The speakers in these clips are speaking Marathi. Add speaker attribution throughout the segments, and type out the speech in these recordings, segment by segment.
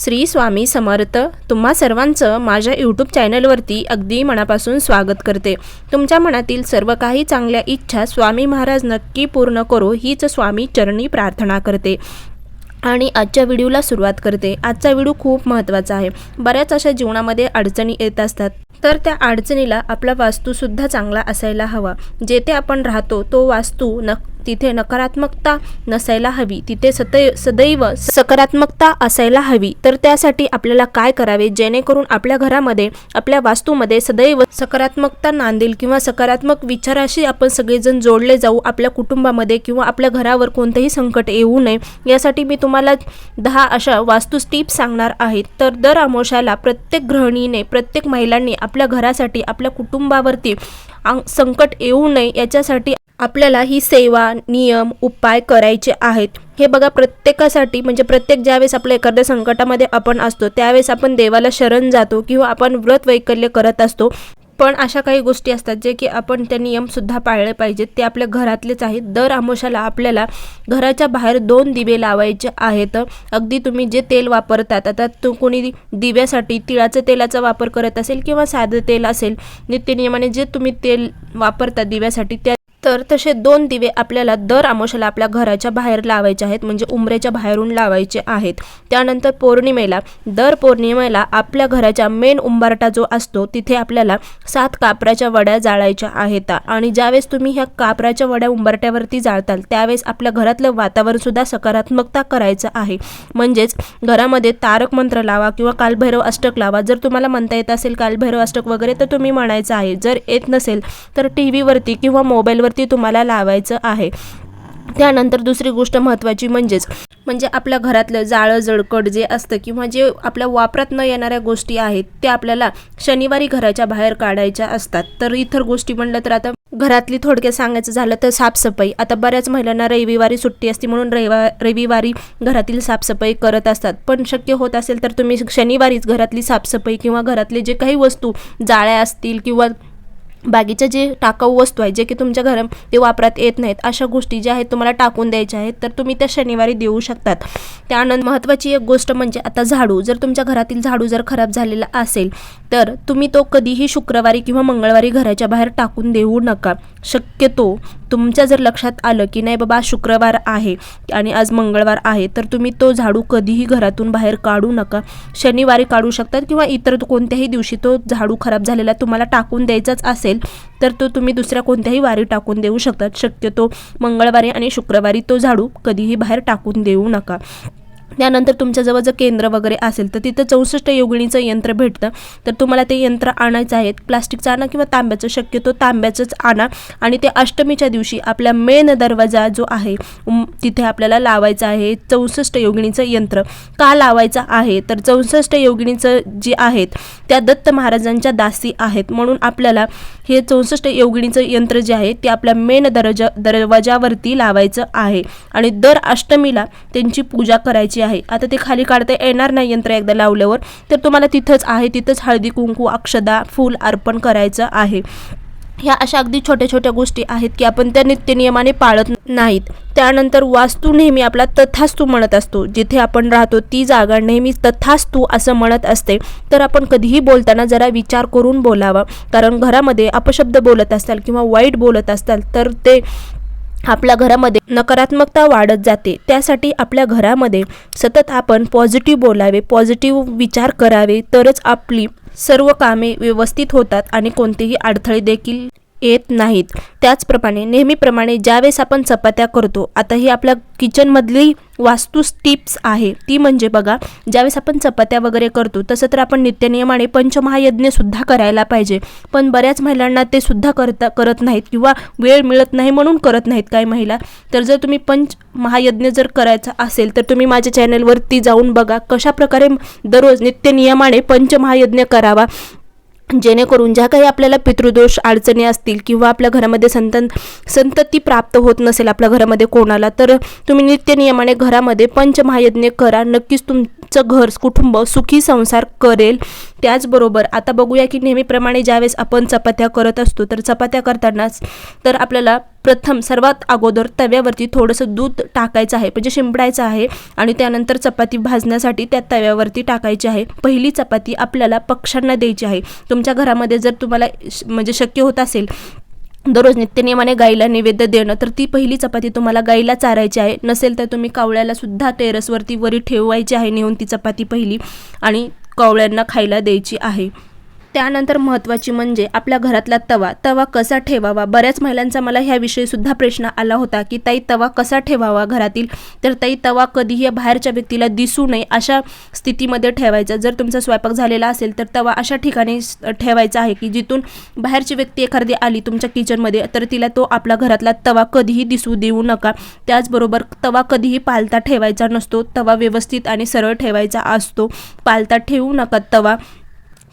Speaker 1: श्री स्वामी समर्थ. तुम्हा सर्वांचं माझ्या यूट्यूब चॅनलवरती अगदी मनापासून स्वागत करते. तुमच्या मनातील सर्व काही चांगल्या इच्छा स्वामी महाराज नक्की पूर्ण करो हीच स्वामी चरणी प्रार्थना करते. आणि आजच्या व्हिडिओला सुरुवात करते. आजचा व्हिडिओ खूप महत्त्वाचा आहे. बऱ्याच अशा जीवनामध्ये अडचणी येत असतात. तर त्या अडचणीला आपला वास्तूसुद्धा चांगला असायला हवा. जेथे आपण राहतो तो वास्तू नक्की तिथे नकारात्मकता नसायला हवी. तिथे सतै सदैव सकारात्मकता असायला हवी. तर त्यासाठी आपल्याला काय करावे? जेणेकरून आपल्या घरामध्ये आपल्या वास्तूमध्ये सदैव सकारात्मकता नांदेल किंवा सकारात्मक विचाराशी आपण सगळेजण जोडले जाऊ आपल्या कुटुंबामध्ये किंवा आपल्या घरावर कोणतेही संकट येऊ नये यासाठी मी तुम्हाला दहा अशा वास्तू टिप्स सांगणार आहे. तर दर अमोशाला प्रत्येक गृहिणीने प्रत्येक महिलांनी आपल्या घरासाठी आपल्या कुटुंबावरती संकट येऊ नये याच्यासाठी आपल्याला ही सेवा नियम उपाय करायचे आहेत. हे बघा प्रत्येकासाठी म्हणजे प्रत्येक ज्यावेळेस आपल्या एखाद्या संकटामध्ये आपण असतो त्यावेळेस आपण देवाला शरण जातो किंवा आपण व्रत वैकल्य करत असतो. पण अशा काही गोष्टी असतात जे की आपण ते नियमसुद्धा पाळले पाहिजेत. ते आपल्या घरातलेच आहेत. दर आमोशाला आपल्याला घराच्या बाहेर दोन दिवे लावायचे आहेत. अगदी तुम्ही जे तेल वापरतात आता तो कोणी दिव्यासाठी तिळाचं तेलाचा वापर करत असेल किंवा साधं तेल असेल नित्यनियमाने जे तुम्ही तेल वापरता दिव्यासाठी त्या तर तसे दोन दिवे आपल्याला दर आमोशाला आपल्या घराच्या बाहेर लावायचे आहेत म्हणजे उमरेच्या बाहेरून लावायचे आहेत. त्यानंतर पौर्णिमेला दर पौर्णिमेला आपल्या घराच्या मेन उंबारटा जो असतो तिथे आपल्याला सात कापराच्या वड्या जाळायच्या आहेत. आणि ज्यावेळेस तुम्ही ह्या कापराच्या वड्या उंबरट्यावरती जाळताल त्यावेळेस आपल्या घरातलं वातावरण सुद्धा सकारात्मकता करायचं आहे. म्हणजेच घरामध्ये तारक मंत्र लावा किंवा कालभैरव अष्टक लावा. जर तुम्हाला म्हणता येत असेल कालभैरव अष्टक वगैरे तर तुम्ही म्हणायचं आहे जर येत नसेल तर टी व्हीवरती किंवा मोबाईलवर मोबाईलवरती तुम्हाला लावायचं आहे. त्यानंतर दुसरी गोष्ट महत्त्वाची म्हणजेच म्हणजे आपल्या घरातलं जाळं जळकट जे असतं किंवा जे आपल्या वापरात न येणाऱ्या गोष्टी आहेत त्या आपल्याला शनिवारी घराच्या बाहेर काढायच्या असतात. तर इतर गोष्टी म्हणलं तर आता घरातली थोडक्यात सांगायचं झालं तर साफसफाई. आता बऱ्याच महिलांना रविवारी सुट्टी असते म्हणून रविवा रविवारी घरातील साफसफाई करत असतात. पण शक्य होत असेल तर तुम्ही शनिवारीच घरातली साफसफाई किंवा घरातले जे काही वस्तू जाळ्या असतील किंवा बागीच्या जे टाकाऊ वस्तू आहेत जे की तुमच्या घरा ते वापरात येत नाहीत अशा गोष्टी ज्या आहेत तुम्हाला टाकून द्यायच्या आहेत तर तुम्ही त्या शनिवारी देऊ शकतात. त्यानंतर महत्त्वाची एक गोष्ट म्हणजे आता झाडू. जर तुमच्या घरातील झाडू जर खराब झालेला असेल तर तुम्ही तो कधीही शुक्रवारी किंवा मंगळवारी घराच्या बाहेर टाकून देऊ नका. शक्यतो तुमच्या जर लक्षात आलं की नाही बाबा आज शुक्रवार आहे आणि आज मंगळवार आहे तर तुम्ही तो झाडू कधीही घरातून बाहेर काढू नका. शनिवारी काढू शकतात किंवा इतर कोणत्याही दिवशी तो झाडू खराब झालेला तुम्हाला टाकून द्यायचाच असेल तर तो तुम्ही दुसऱ्या कोणत्याही वारी टाकून देऊ शकतात. शक्यतो मंगळवारी आणि शुक्रवारी तो झाडू कधीही बाहेर टाकून देऊ नका. त्यानंतर तुमच्याजवळ जर केंद्र वगैरे असेल तर तिथं चौसष्ट योगिणीचं यंत्र भेटतं. तर तुम्हाला ते यंत्र आणायचं आहे प्लास्टिकचं आणा किंवा तांब्याचं शक्यतो तांब्याचंच आणा. आणि ते अष्टमीच्या दिवशी आपल्या मेन दरवाजा जो आहे तिथे आपल्याला लावायचं आहे. चौसष्ट योगिणीचं यंत्र का लावायचं आहे? तर चौसष्ट योगिणीचं जे आहेत त्या दत्त महाराजांच्या दासी आहेत. म्हणून आपल्याला हे चौसष्ट योगिणीचं यंत्र जे आहे ते आपल्या मेन दरजा दरवाजावरती लावायचं आहे. आणि दर अष्टमीला त्यांची पूजा करायची आहे. आहे. आता ते खाली काढता येणार नाही यंत्र एकदा लावल्यावर. तर तुम्हाला तिथंच आहे तिथंच हळदी कुंकू अक्षदा फूल अर्पण करायचं आहे. ह्या अशा अगदी छोट्या छोट्या गोष्टी आहेत की आपण त्या नित्यनियमाने पाळत नाहीत. त्यानंतर वास्तू नेहमी आपला तथास्तू म्हणत असतो. जिथे आपण राहतो ती जागा नेहमी तथास्तू असं म्हणत असते. तर आपण कधीही बोलताना जरा विचार करून बोलावा. कारण घरामध्ये अपशब्द बोलत असाल किंवा वाईट बोलत असाल तर ते आपल्या घरामध्ये नकारात्मकता वाढत जाते. त्यासाठी आपल्या घरामध्ये सतत आपण पॉझिटिव्ह बोलावे पॉझिटिव्ह विचार करावे तरच आपली सर्व कामे व्यवस्थित होतात आणि कोणतेही अडथळे देखील येत नाहीत. त्याचप्रमाणे नेहमीप्रमाणे ज्यावेळेस आपण चपात्या करतो आता ही आपल्या किचनमधली वास्तू टिप्स आहे. ती म्हणजे बघा ज्यावेळेस आपण चपात्या वगैरे करतो तसं तर आपण नित्यनियमाने पंचमहायज्ञसुद्धा करायला पाहिजे. पण बऱ्याच महिलांना ते सुद्धा करता करत नाहीत किंवा वेळ मिळत नाही म्हणून करत नाहीत काही महिला. तर जर तुम्ही पंच महायज्ञ जर करायचा असेल तर तुम्ही माझ्या चॅनलवरती जाऊन बघा कशाप्रकारे दररोज नित्यनियमाने पंचमहायज्ञ करावा. जेणेकरून ज्या काही आपल्याला पितृदोष अडचणी असतील किंवा आपल्या घरामध्ये संतन संतती प्राप्त होत नसेल आपल्या घरामध्ये कोणाला तर तुम्ही नित्यनियमाने घरामध्ये पंचमहायज्ञ करा. नक्कीच तुम चं घर कुटुंब सुखी संसार करेल. त्याचबरोबर आता बघूया की नेहमीप्रमाणे ज्यावेळेस आपण चपात्या करत असतो तर चपात्या करतानाच तर आपल्याला प्रथम सर्वात अगोदर तव्यावरती थोडंसं दूध टाकायचं आहे म्हणजे शिंपडायचं आहे आणि त्यानंतर चपाती भाजण्यासाठी त्या तव्यावरती टाकायची आहे. पहिली चपाती आपल्याला पक्ष्यांना द्यायची आहे. तुमच्या घरामध्ये जर तुम्हाला श- म्हणजे शक्य होत असेल दररोज नित्यनियमाने गाईला नैवेद्य देणं तर ती पहिली चपाती तुम्हाला गाईला चारायची आहे. नसेल तर तुम्ही कावळ्याला सुद्धा टेरसवरती वरी ठेवायची आहे नेऊन ती चपाती पहिली आणि कावळ्यांना खायला द्यायची आहे. त्यानंतर महत्त्वाची म्हणजे आपल्या घरातला तवा. तवा कसा ठेवावा? बऱ्याच महिलांचा मला ह्याविषयी सुद्धा प्रश्न आला होता की ताई तवा कसा ठेवावा घरातील? तर ताई तवा कधीही बाहेरच्या व्यक्तीला दिसू नये अशा स्थितीमध्ये ठेवायचा. जर तुमचा स्वयंपाक झालेला असेल तर तवा अशा ठिकाणी ठेवायचा आहे की जिथून बाहेरची व्यक्ती एखादी आली तुमच्या किचनमध्ये तर तिला तो आपला घरातला तवा कधीही दिसू देऊ नका. त्याचबरोबर तवा कधीही पालता ठेवायचा नसतो. तवा व्यवस्थित आणि सरळ ठेवायचा असतो. पालता ठेवू नका तवा.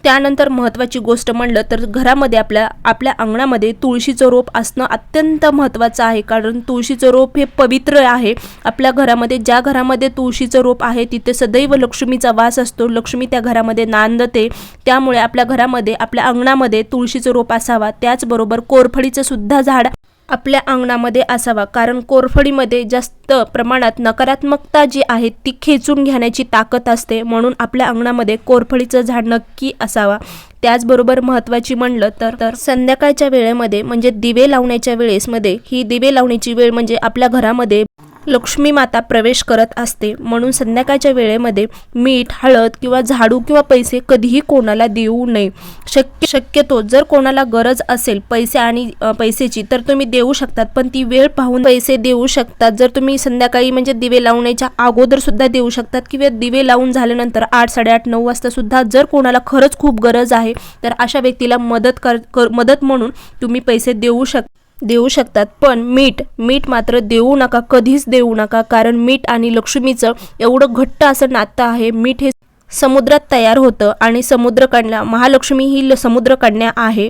Speaker 1: त्यानंतर महत्त्वाची गोष्ट म्हणलं तर घरामध्ये आपल्या आपल्या अंगणामध्ये तुळशीचं रोप असणं अत्यंत महत्त्वाचं आहे. कारण तुळशीचं रोप हे पवित्र आहे. आपल्या घरामध्ये ज्या घरामध्ये तुळशीचं रोप आहे तिथे सदैव लक्ष्मीचा वास असतो. लक्ष्मी त्या घरामध्ये नांदते. त्यामुळे आपल्या घरामध्ये आपल्या अंगणामध्ये तुळशीचं रोप असावा. त्याचबरोबर कोरफडीचं सुद्धा झाड आपल्या अंगणामध्ये असावा. कारण कोरफडीमध्ये जास्त प्रमाणात नकारात्मकता जी आहे ती खेचून घेण्याची ताकद असते. म्हणून आपल्या अंगणामध्ये कोरफडीचं झाड नक्की असावा. त्याचबरोबर महत्त्वाची म्हणलं तर तर संध्याकाळच्या वेळेमध्ये म्हणजे दिवे लावण्याच्या वेळेसमध्ये ही दिवे लावण्याची वेळ म्हणजे आपल्या घरामध्ये लक्ष्मी माता प्रवेश करत असते. म्हणून संध्याकाळच्या वेळेमध्ये मीठ हळद किंवा झाडू किंवा पैसे कधीही कोणाला देऊ नये. शक्य शक्यतो जर कोणाला गरज असेल पैसे आणि पैसेची तर तुम्ही देऊ शकतात. पण ती वेळ पाहून पैसे देऊ शकतात. जर तुम्ही संध्याकाळी म्हणजे दिवे लावण्याच्या अगोदर सुद्धा देऊ शकतात किंवा दिवे लावून झाल्यानंतर आठ साडेआठ नऊ वाजता सुद्धा जर कोणाला खरंच खूप गरज आहे तर अशा व्यक्तीला मदत कर कर- मदत म्हणून तुम्ही पैसे देऊ शक देऊ शकतात. पण मीठ मीठ मात्र देऊ नका कधीच देऊ नका कारण मीठ आणि लक्ष्मीचं एवढं घट्ट असं नातं आहे. मीठ हे समुद्रात तयार होतं आणि समुद्रकन्या महालक्ष्मी ही ल- समुद्रकन्या आहे.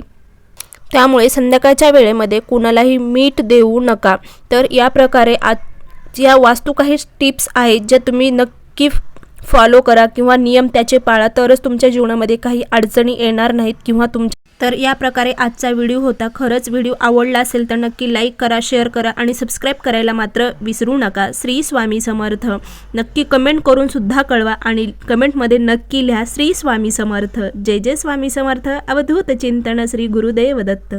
Speaker 1: त्यामुळे संध्याकाळच्या वेळेमध्ये कुणालाही मीठ देऊ नका. तर या प्रकारे आज या वास्तू काही टिप्स आहेत ज्या तुम्ही नक्की फॉलो करा किंवा नियम त्याचे पाळा. तरच तुमच्या जीवनामध्ये काही अडचणी येणार नाहीत किंवा तुमच्या तर या प्रकारे आजचा व्हिडिओ होता. खरंच व्हिडिओ आवडला असेल तर नक्की लाईक करा शेअर करा आणि सबस्क्राईब करायला मात्र विसरू नका. श्री स्वामी समर्थ. नक्की कमेंट करून सुद्धा कळवा आणि कमेंटमध्ये नक्की लिहा श्री स्वामी समर्थ. जय जय स्वामी समर्थ. अवधूत चिंतन श्री गुरुदेव दत्त.